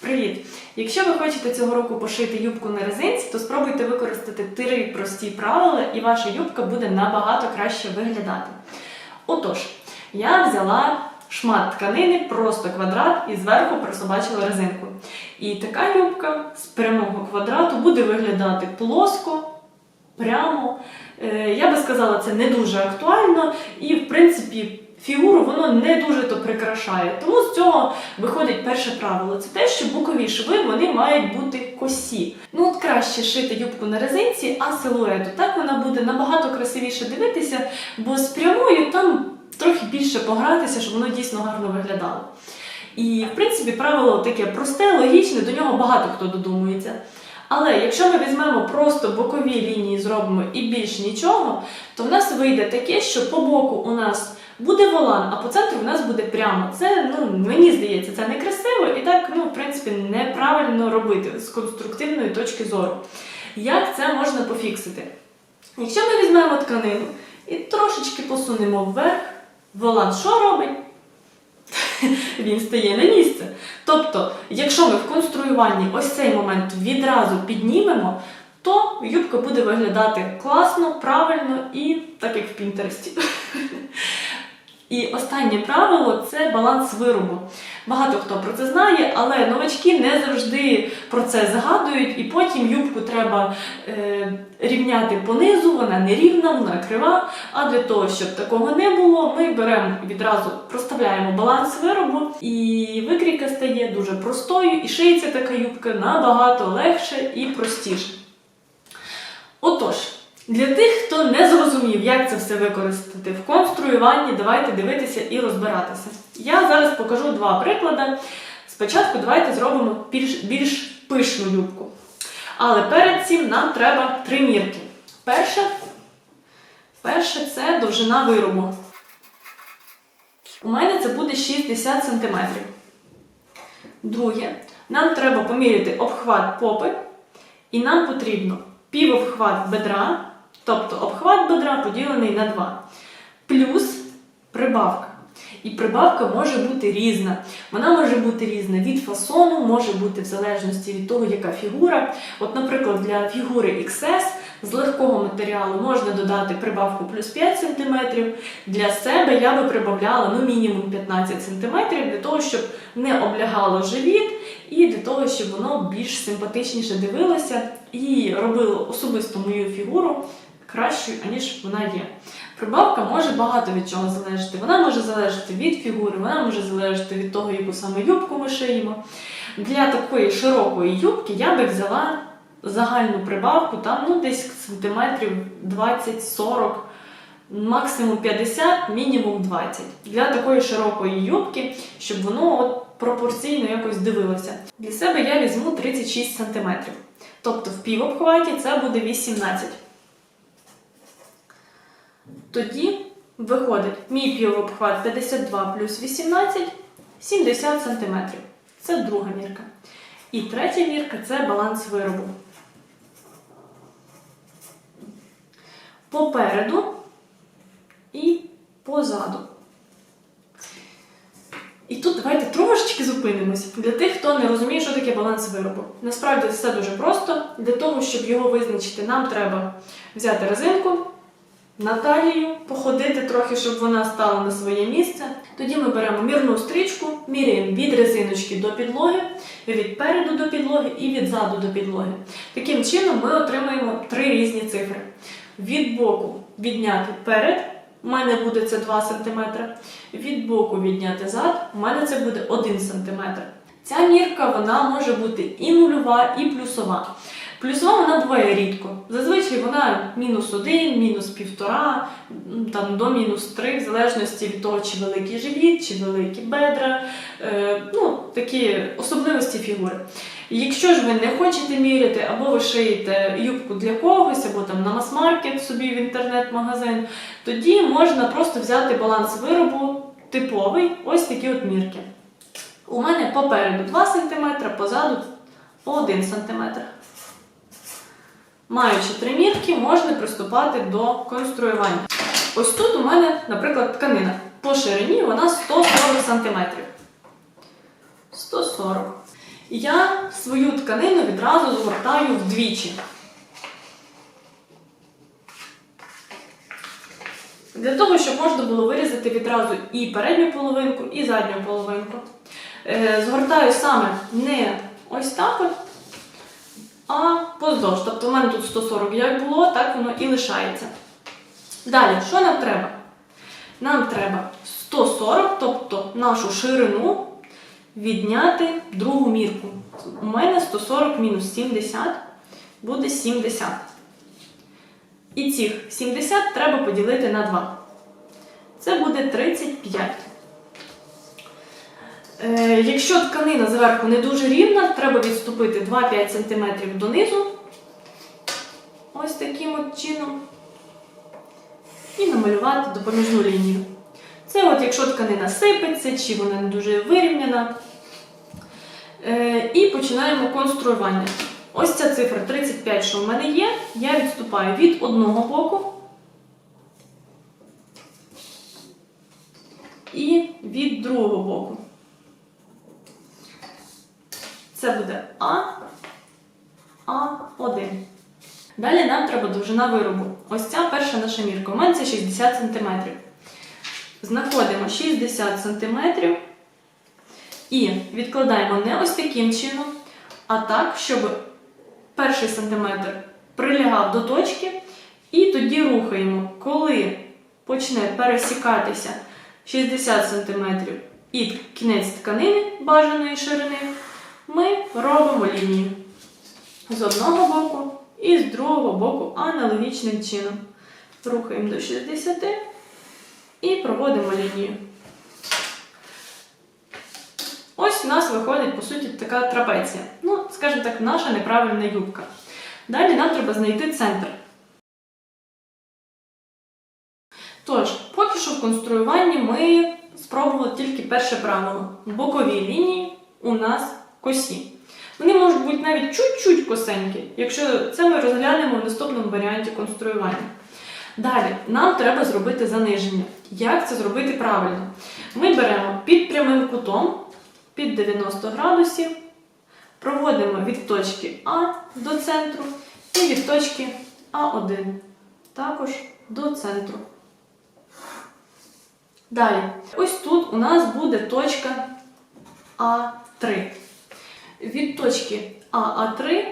Привіт! Якщо ви хочете цього року пошити юбку на резинці, то спробуйте використати три прості правила, і ваша юбка буде набагато краще виглядати. Отож, я взяла шмат тканини, просто квадрат, і зверху присобачила резинку. І така юбка з прямого квадрату буде виглядати плоско, прямо. Е, Я би сказала, це не дуже актуально, і в принципі фігуру воно не дуже то прикрашає. Тому з цього виходить перше правило: це те, що бокові шви вони мають бути косі. Ну от краще шити юбку на резинці, а силуету. Так вона буде набагато красивіше дивитися, бо з прямою там трохи більше погратися, щоб воно дійсно гарно виглядало. І в принципі правило таке просте, логічне, до нього багато хто додумується. Але якщо ми візьмемо просто бокові лінії, зробимо і більш нічого, то в нас вийде таке, що по боку у нас буде волан, а по центру у нас буде прямо. Це, ну, мені здається, це некрасиво і так, ну, в принципі, неправильно робити з конструктивної точки зору. Як це можна пофіксити? Якщо ми візьмемо тканину і трошечки посунемо вверх, волан що робить? Він стає на місце. Тобто, якщо ми в конструюванні ось цей момент відразу піднімемо, то юбка буде виглядати класно, правильно і так як в Пінтересті. І останнє правило це баланс виробу. Багато хто про це знає, але новачки не завжди про це згадують, і потім юбку треба е, рівняти понизу, вона не рівна, вона крива. А для того, щоб такого не було, ми беремо відразу проставляємо баланс виробу, і викрійка стає дуже простою, і шиється така юбка набагато легше і простіше. Отож. Для тих, хто не зрозумів, як це все використати в конструюванні, давайте дивитися і розбиратися. Я зараз покажу два приклади. Спочатку давайте зробимо більш, більш пишну юбку. Але перед цим нам треба три мірки. Перше, перше це довжина виробу. У мене це буде 60 см. Друге, нам треба поміряти обхват попи, і нам потрібно півобхват бедра, тобто обхват бедра поділений на 2, плюс прибавка. І прибавка може бути різна. Вона може бути різна від фасону, може бути в залежності від того, яка фігура. От, наприклад, для фігури XS з легкого матеріалу можна додати прибавку плюс 5 см. Для себе я би прибавляла ну, мінімум 15 см для того, щоб не облягало живіт, і для того, щоб воно більш симпатичніше дивилося і робило особисто мою фігуру кращою, аніж вона є. Прибавка може багато від чого залежати. Вона може залежати від фігури, вона може залежати від того, яку саме юбку ми шиємо. Для такої широкої юбки я би взяла загальну прибавку, там ну, десь сантиметрів 20-40, максимум 50, мінімум 20. Для такої широкої юбки, щоб воно от пропорційно якось дивилося. Для себе я візьму 36 см. Тобто в півобхваті це буде 18 тоді виходить мій півобхват 52 плюс 18 70 см. Це друга мірка. І третя мірка це баланс виробу. Попереду і позаду. І тут давайте трошечки зупинимось для тих, хто не розуміє, що таке баланс виробу. Насправді все дуже просто. Для того, щоб його визначити, нам треба взяти резинку, на талію, походити трохи, щоб вона стала на своє місце. Тоді ми беремо мірну стрічку, міряємо від резиночки до підлоги, від переду до підлоги і від заду до підлоги. Таким чином ми отримаємо три різні цифри. Від боку відняти перед, у мене буде це 2 см. Від боку відняти зад, у мене це буде 1 см. Ця мірка вона може бути і нульова, і плюсова. Плюсова вона буває рідко. Зазвичай вона мінус один, мінус півтора, там до мінус три, в залежності від того, чи великий живіт, чи великі бедра, е, ну, такі особливості фігури. Якщо ж ви не хочете міряти, або ви шиєте юбку для когось, або там на мас-маркет собі в інтернет-магазин, тоді можна просто взяти баланс виробу типовий, ось такі от мірки. У мене попереду 2 см, позаду 1 см. Маючи три мірки, можна приступати до конструювання. Ось тут у мене, наприклад, тканина. По ширині вона 140 см. 140. Я свою тканину відразу згортаю вдвічі. Для того, щоб можна було вирізати відразу і передню половинку, і задню половинку. Е, Згортаю саме не ось так от, а поздовж. Тобто у мене тут 140 як було, так воно і лишається. Далі, що нам треба? Нам треба 140, тобто нашу ширину, відняти другу мірку. У мене 140 мінус 70 буде 70. І цих 70 треба поділити на 2. Це буде 35. Е, якщо тканина зверху не дуже рівна, треба відступити 2-5 см донизу. Ось таким от чином. І намалювати допоміжну лінію. Це от якщо тканина сипеться, чи вона не дуже вирівняна. Е, і починаємо конструювання. Ось ця цифра 35, що в мене є, я відступаю від одного боку і від другого боку. Це буде А, А1. Далі нам треба довжина виробу. Ось ця перша наша мірка. У мене це 60 см. Знаходимо 60 см і відкладаємо не ось таким чином, а так, щоб перший сантиметр прилягав до точки, і тоді рухаємо. Коли почне пересікатися 60 см і кінець тканини бажаної ширини, ми робимо лінію з одного боку і з другого боку аналогічним чином. Рухаємо до 60 і проводимо лінію. Ось у нас виходить, по суті, така трапеція. Ну, скажімо так, наша неправильна юбка. Далі нам треба знайти центр. Тож, поки що в конструюванні ми спробували тільки перше правило. Бокові лінії у нас косі. Вони можуть бути навіть чуть-чуть косенькі, якщо це ми розглянемо в наступному варіанті конструювання. Далі, нам треба зробити заниження. Як це зробити правильно? Ми беремо під прямим кутом, під 90 градусів, проводимо від точки А до центру і від точки А1 також до центру. Далі, ось тут у нас буде точка А3. Від точки АА3,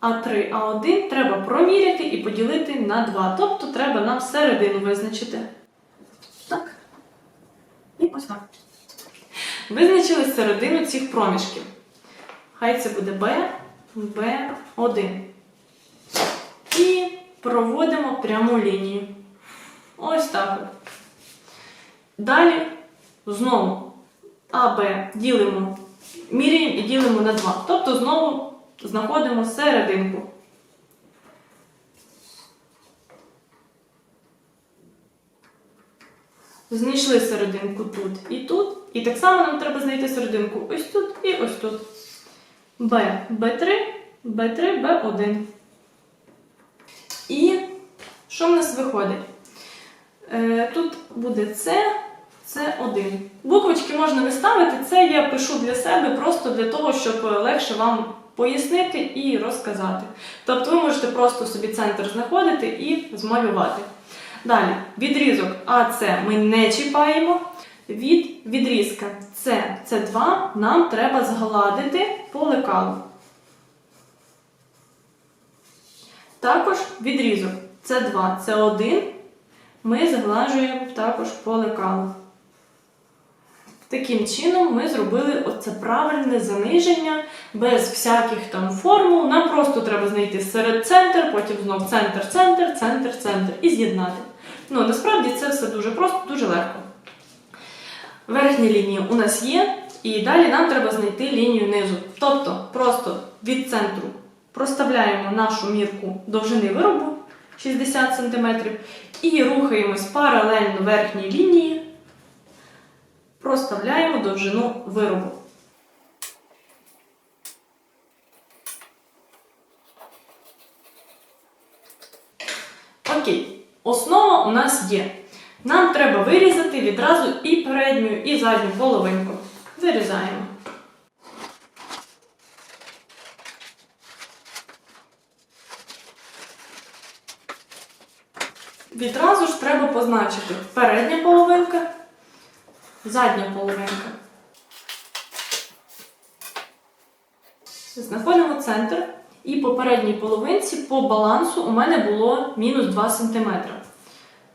А3, А1 треба проміряти і поділити на 2. Тобто треба нам середину визначити. Так. І ось так. Визначили середину цих проміжків. Хай це буде Б, Б1. І проводимо пряму лінію. Ось так. Далі знову АБ ділимо, міряємо і ділимо на 2. Тобто знову знаходимо серединку. Знайшли серединку тут і тут. І так само нам треба знайти серединку ось тут і ось тут. Б, Б3, Б3, Б1. І що в нас виходить? Е, Тут буде С, С1. Буквочки можна виставити, це я пишу для себе просто для того, щоб легше вам пояснити і розказати. Тобто ви можете просто собі центр знаходити і змалювати. Далі, відрізок АС ми не чіпаємо. Від відрізка С, С2 нам треба згладити по лекалу. Також відрізок С2, С1 ми зглажуємо також по лекалу. Таким чином ми зробили оце правильне заниження без всяких там формул. Нам просто треба знайти серед центр, потім знов центр, центр, центр, центр і з'єднати. Ну, насправді це все дуже просто, дуже легко. Верхня лінія у нас є, і далі нам треба знайти лінію низу. Тобто просто від центру проставляємо нашу мірку довжини виробу 60 см і рухаємось паралельно верхній лінії, Проставляємо довжину виробу. Окей, основа у нас є. Нам треба вирізати відразу і передню, і задню половинку. Вирізаємо. Відразу ж треба позначити передня половинка задня половинка. Знаходимо центр. І по передній половинці по балансу у мене було мінус 2 см.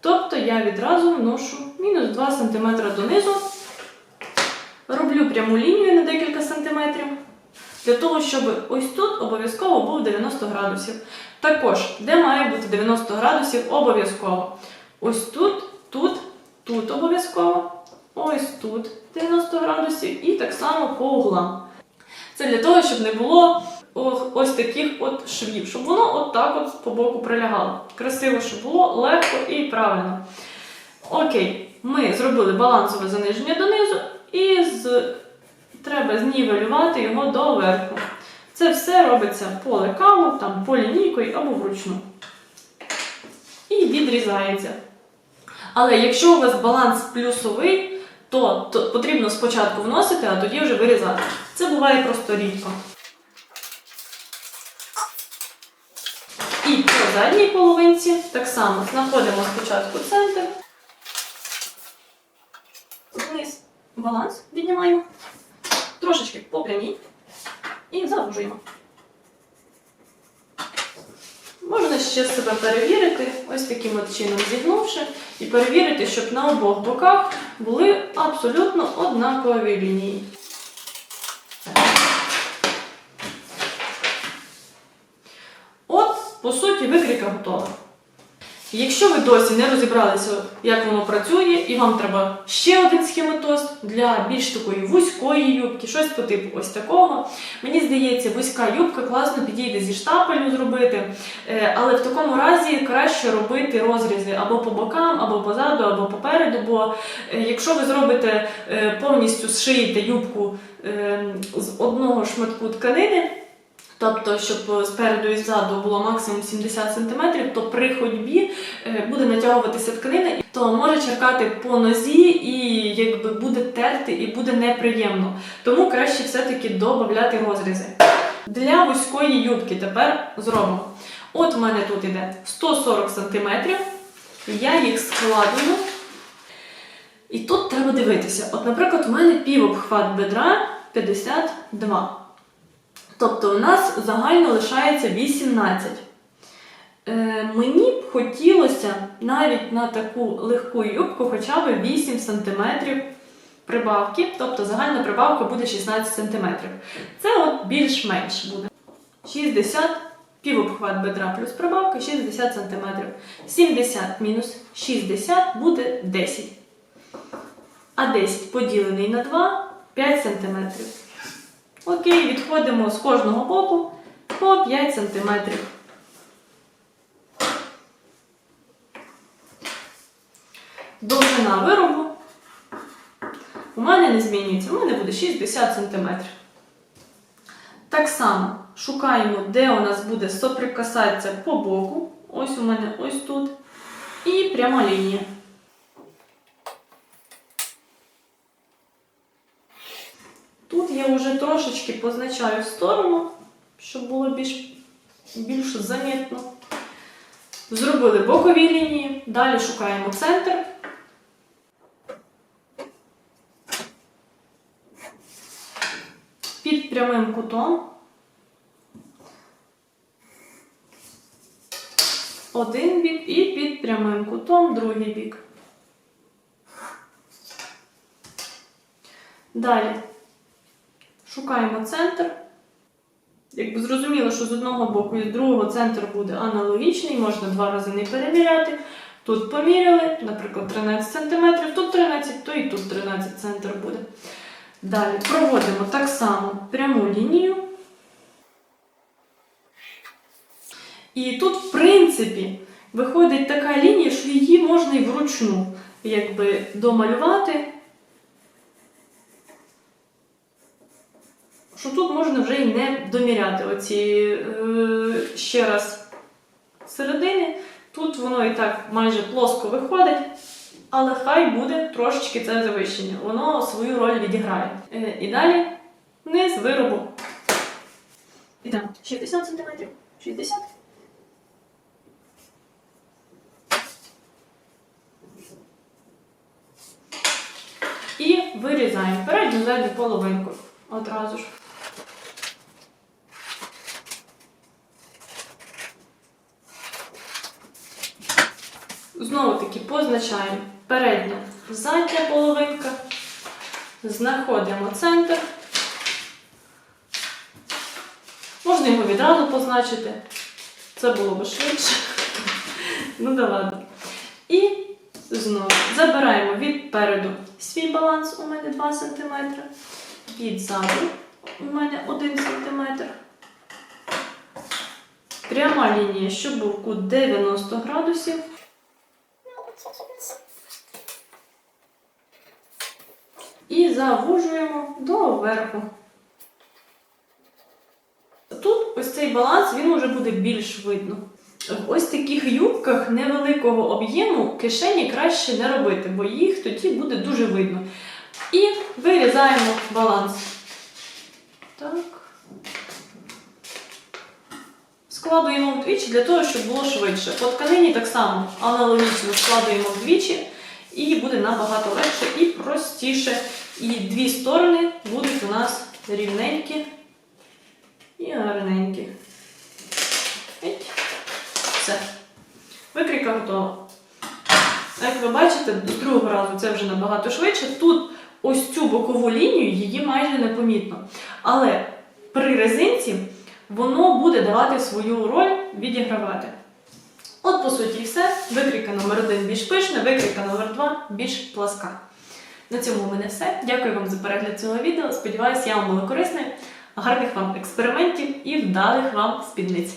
Тобто я відразу вношу мінус 2 см донизу, роблю пряму лінію на декілька сантиметрів, для того, щоб ось тут обов'язково був 90 градусів. Також, де має бути 90 градусів, обов'язково. Ось тут, тут, тут обов'язково, ось тут 90 градусів і так само по углам. Це для того, щоб не було ось таких от швів, щоб воно от так от по боку прилягало. Красиво, щоб було легко і правильно. Окей, ми зробили балансове заниження донизу і з... треба знівелювати його до верху. Це все робиться по лекалу, там, по лінійкою або вручну. І відрізається. Але якщо у вас баланс плюсовий, то, то потрібно спочатку вносити, а тоді вже вирізати. Це буває просто рідко. І по задній половинці так само знаходимо спочатку центр, вниз баланс піднімаємо, трошечки по і завужуємо. Можна ще себе перевірити, ось таким от чином зігнувши, і перевірити, щоб на обох боках були абсолютно однакові лінії. От, по суті, викрійка готова. Якщо ви досі не розібралися, як воно працює, і вам треба ще один схематоз для більш такої вузької юбки, щось по типу ось такого. Мені здається, вузька юбка класно підійде зі штапелю зробити, Е, але в такому разі краще робити розрізи або по бокам, або позаду, або попереду. Бо е, якщо ви зробите е, повністю зшиєте юбку з одного шматку тканини. Тобто, щоб спереду і ззаду було максимум 70 см, то при ходьбі е, буде натягуватися тканина, то може черкати по нозі і якби буде терти і буде неприємно. Тому краще все-таки додати розрізи. Для вузької юбки тепер зробимо. От в мене тут іде 140 см, я їх складую. І тут треба дивитися. От, наприклад, у мене півобхват бедра 52. Тобто у нас загально лишається 18. Е, мені б хотілося навіть на таку легку юбку хоча б 8 см прибавки, тобто загальна прибавка буде 16 см. Це от більш-менш буде. 60 півобхват бедра плюс прибавка 60 см. 70 мінус 60 буде 10. А 10 поділений на 2 5 см. Окей, відходимо з кожного боку по 5 см. Довжина виробу у мене не змінюється, у мене буде 60 см. Так само шукаємо, де у нас буде соприкасатися по боку. Ось у мене ось тут. І пряма лінія. Тут я вже трошечки позначаю в сторону, щоб було більш, більш замітно. Зробили бокові лінії, далі шукаємо центр. Під прямим кутом. Один бік і під прямим кутом другий бік. Далі Шукаємо центр. Якби зрозуміло, що з одного боку і з другого центр буде аналогічний, можна два рази не перевіряти. Тут поміряли, наприклад, 13 см, тут 13, то і тут 13 центр буде. Далі проводимо так само пряму лінію. І тут, в принципі, виходить така лінія, що її можна і вручну якби, домалювати. що тут можна вже й не доміряти оці е, ще раз середини. Тут воно і так майже плоско виходить. Але хай буде трошечки це завищення. Воно свою роль відіграє. Е, і далі низ виробу. І там 60 см. 60. І вирізаємо передню задню половинку одразу ж. Знову таки позначаємо передня задня половинка, знаходимо центр. Можна його відразу позначити. Це було б швидше. Ну да ладно. І знову забираємо від переду свій баланс, у мене 2 см, від ззаду у мене 1 см. Пряма лінія, щоб був кут 90 градусів. І завужуємо до верху. Тут ось цей баланс він уже буде більш видно. В ось таких юбках невеликого об'єму кишені краще не робити, бо їх тоді буде дуже видно. І вирізаємо баланс. Так. Складуємо вдвічі для того, щоб було швидше. По тканині так само аналогічно складуємо вдвічі, і буде набагато легше і простіше. І дві сторони будуть у нас рівненькі і гарненькі. Все. Викрійка готова. Як ви бачите, з другого разу це вже набагато швидше. Тут ось цю бокову лінію її майже не помітно. Але при резинці воно буде давати свою роль відігравати. От, по суті, все. Викрійка номер один більш пишна, викрійка номер два більш пласка. На цьому у мене все. Дякую вам за перегляд цього відео. Сподіваюсь, я вам була корисною. Гарних вам експериментів і вдалих вам спідниць!